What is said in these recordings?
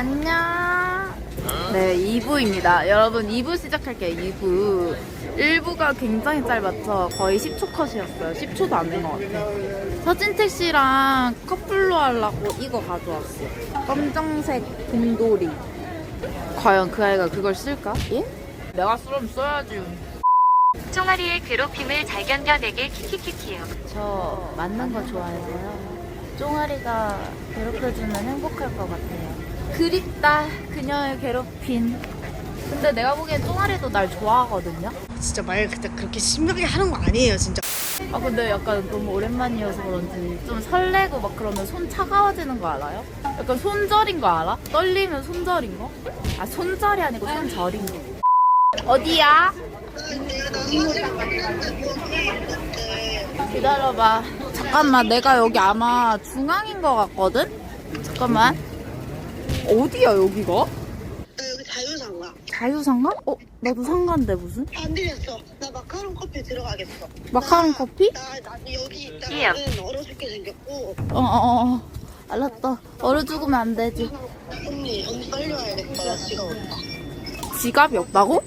안녕. 네, 2부입니다. 여러분, 2부 시작할게요, 2부. 1부가 굉장히 짧았죠. 거의 10초 컷이었어요. 10초도 안 된 것 같아요. 사진 택시랑 커플로 하려고 이거 가져왔어요. 검정색 곰돌이. 과연 그 아이가 그걸 쓸까? 예? 내가 쓰면 써야지. 쫑아리의 괴롭힘을 잘 견뎌내길 키키키키요. 저 맞는 거 좋아해서요. 쫑아리가 괴롭혀주면 행복할 것 같아요. 그립다 그녀의 괴롭힘. 근데 내가 보기엔 쫑아리도 날 좋아하거든요. 진짜 말 그때 그렇게 심하게 하는 거 아니에요 진짜 아 근데 약간 너무 오랜만이어서 그런지 좀 설레고 막 그러면 손 차가워지는 거 알아요? 약간 손절인 거 알아? 떨리면 손절인 거? 아 손절이 아니고 손절인 거. 어디야? 기다려봐. 잠깐만, 내가 여기 아마 중앙인 것 같거든? 잠깐만. 어디야, 여기가? 나 여기 자유상가 자유상가? 어, 나도 상가인데 무슨? 안 들렸어 나 마카롱 커피 들어가겠어 마카롱 나- 커피? 나, 나 여기 예. 있다가는 얼어 죽게 생겼고 어, 어, 어, 어. 알았다. 얼어 죽으면 안 되지. 언니 언니 빨리 와야겠다 나 지가 없다 지갑이 없다고?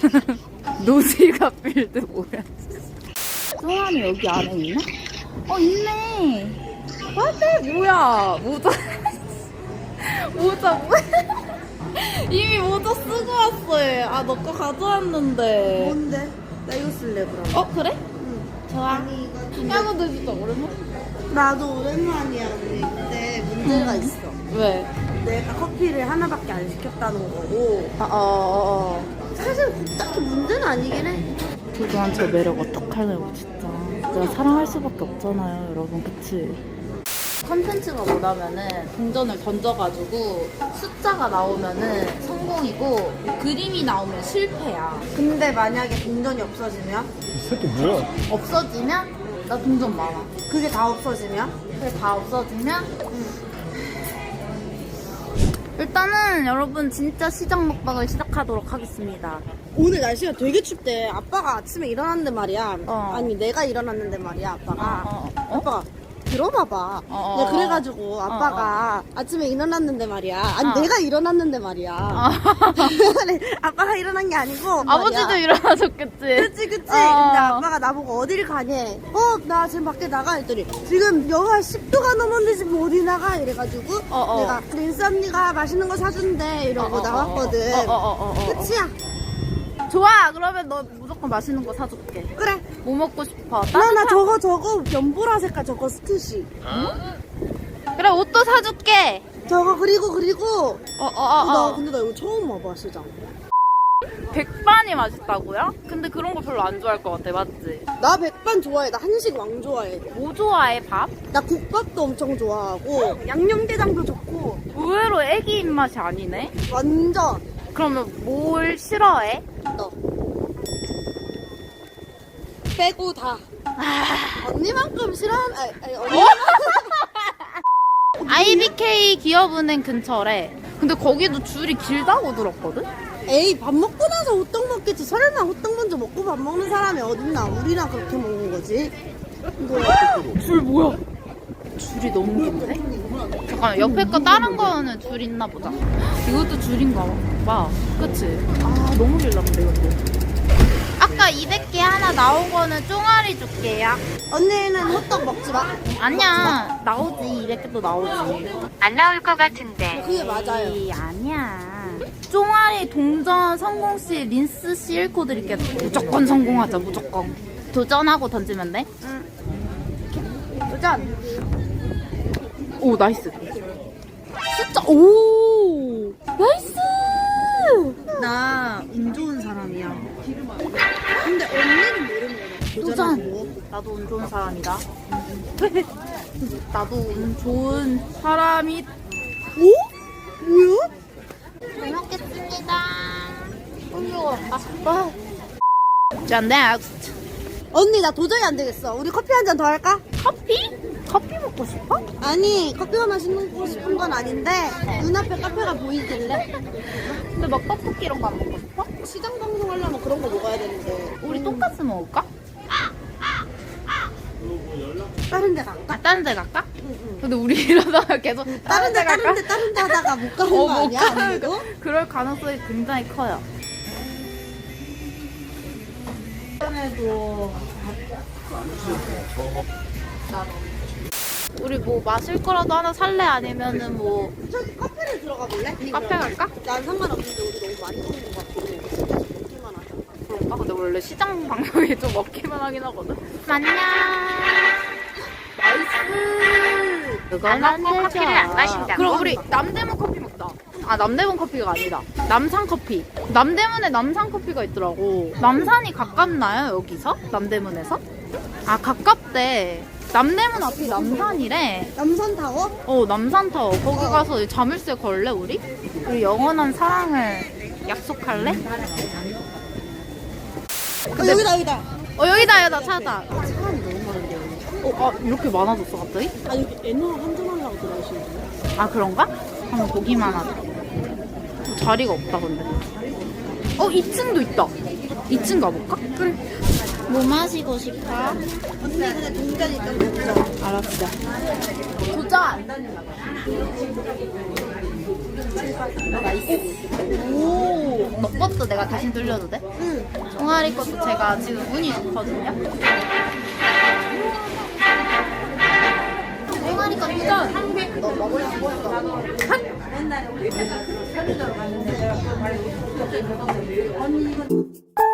노지갑 빌드 뭐야? 소환이 여기 안에 있나? 어 있네. 맞아 뭐야 모자 모자 뭐야? 이미 모자 쓰고 왔어 얘. 아너 거 가져왔는데. 뭔데? 나 이거 쓸래 그럼 어 그래? 응. 좋아. 아니 이거 근데 야 근데 진짜 오랜만. 나도 오랜만이야 언니 근데 문제가 음. 있어 왜? 내가 커피를 하나밖에 안 시켰다는 거고 아, 어, 어, 어. 사실 딱히 문제는 아니긴 해 그동안 제 매력 어떡하려고 진짜 내가 사랑할 수밖에 없잖아요 여러분 그치? 컨텐츠가 뭐냐면은 동전을 던져가지고 숫자가 나오면은 성공이고 그림이 나오면 실패야 근데 만약에 동전이 없어지면? 이 새끼 뭐야? 없어지면 나 동전 많아 그게 다 없어지면? 그게 다 없어지면 일단은 여러분 진짜 시장 먹방을 시작하도록 하겠습니다 오늘 날씨가 되게 춥대. 아빠가 아침에 일어났는데 말이야. 어. 아니 내가 일어났는데 말이야. 아빠가. 어, 어, 어? 아빠가 들어봐봐. 어, 내가 어. 그래가지고 아빠가 아침에 일어났는데 말이야. 아니 어. 내가 일어났는데 말이야. 아빠가 일어난 게 아니고. 아버지도 말이야. 일어나셨겠지 그치 그치. 어. 근데 아빠가 나보고 어딜 가니? 어나 지금 밖에 나가 했더니 지금 영하 10도가 넘었는데 지금 어디 나가 이래가지고 어, 어. 내가 린스 언니가 맛있는 거 사준대 이러고 어, 어, 나왔거든. 어, 어, 어, 어, 어, 어. 끝이야. 좋아 그러면 너 무조건 맛있는 거 사줄게 그래. 뭐 먹고 싶어? 나, 나 저거, 저거, 연보라 색깔 저거 스투시. 그래 옷도 사줄게 저거, 그리고, 그리고. 어어어 나, 어, 근데 나 이거 처음 와봐, 시장. 백반이 맛있다고요? 근데 그런 거 별로 안 좋아할 것 같아 맞지? 나 백반 좋아해. 나 한식 왕 좋아해. 뭐 좋아해 밥? 나 국밥도 엄청 좋아하고, 양념게장도 좋고, 의외로 애기 입맛이 아니네 완전. 그러면 뭘 싫어해? 너. 빼고 다. 언니만큼 싫어하는, 아니, 아니, 언니. IBK 기업은행 근처래 근데 거기도 줄이 길다고 들었거든? 에이, 밥 먹고 나서 호떡 먹겠지. 설마 호떡 먼저 먹고 밥 먹는 사람이 어딨나. 우리랑 그렇게 먹는 거지. 줄 뭐야? 줄이 너무 긴데? 잠깐 옆에 거 다른 거는 줄 있나 보자. 이것도 줄인가 봐. 그치? 아 너무 길다 근데 이것도. 아까 200개 하나 나온 거는 쫑알이 줄게요. 언니는 호떡 먹지 마. 아니야 나오지 200개도 나오지. 안 나올 것 같은데. 그게 맞아요. 에이, 아니야. 쫑알이 동전 성공 시 린스 씨 1코 드릴게. 무조건 성공하자 무조건. 도전하고 던지면 돼? 도전. 오 나이스 숫자 오 나이스 나 운 좋은 사람이야. 근데 언니는 모르는 거야. 도전 나도 운 좋은 사람이다 나도 운 좋은 사람이 오? 뭐야? 잘 먹겠습니다 흥미롭다 아. 자 next 언니 나 도저히 안 되겠어. 우리 커피 한 잔 더 할까? 커피? 커피 먹고 싶어? 아니 커피가 마시고 싶은 건 아닌데 눈앞에 카페가 보이길래 근데 막 떡볶이 이런 거 안 먹고 싶어? 시장 방송 하려면 그런 거 먹어야 되는데 우리 돈까스 먹을까? 다른 데 갈까? 아, 다른 데 갈까? 근데 우리 이러다가 계속 다른 데, 다른 갈까? 데, 다른 데 하다가 못 가는 어, 거못 아니야? 가는 아무래도? 그럴 가능성이 굉장히 커요. 이번에도 우리 뭐 마실 거라도 하나 살래? 아니면은 뭐 저기 카페를 들어가 볼래? 카페 갈까? 난 상관없는데 우리 너무 많이 먹는 것 같고 진짜 먹기만 하자. 그런가? 근데 원래 시장 방송이 좀 먹기만 하긴 하거든. 안녕. 나이스. 안 먹고 커피를 안 마신다고? 그럼 우리 남대문 커피 먹자. 아 남대문 커피가 아니다. 남산 커피. 남대문에 남산 커피가 있더라고. 남산이 가깝나요 여기서? 남대문에서? 아 가깝대. 남대문 앞이 남산이래. 남산타워? 어 남산타워. 거기 어. 가서 자물쇠 걸래 우리? 우리 영원한 사랑을 약속할래? 어, 여기다 여기다. 어 여기다 여기다 찾았다. 사람이 너무 여기. 어, 아 이렇게 많아졌어 갑자기? 아 여기 애노 한잔하려고 들어오시는 분. 아 그런가? 한번 보기만 하자. 자리가 없다 근데. 어 2층도 있다. 2층 가볼까? 그래. 뭐 마시고 싶어? 언니 그냥 동전 있던 거 없어. 알았어. 도전. 오, 너 것도 내가 대신 돌려도 돼? 응. 종아리 것도 제가 지금 운이 좋거든요. 것 도전. 너 먹을 수 있어. 언니 이거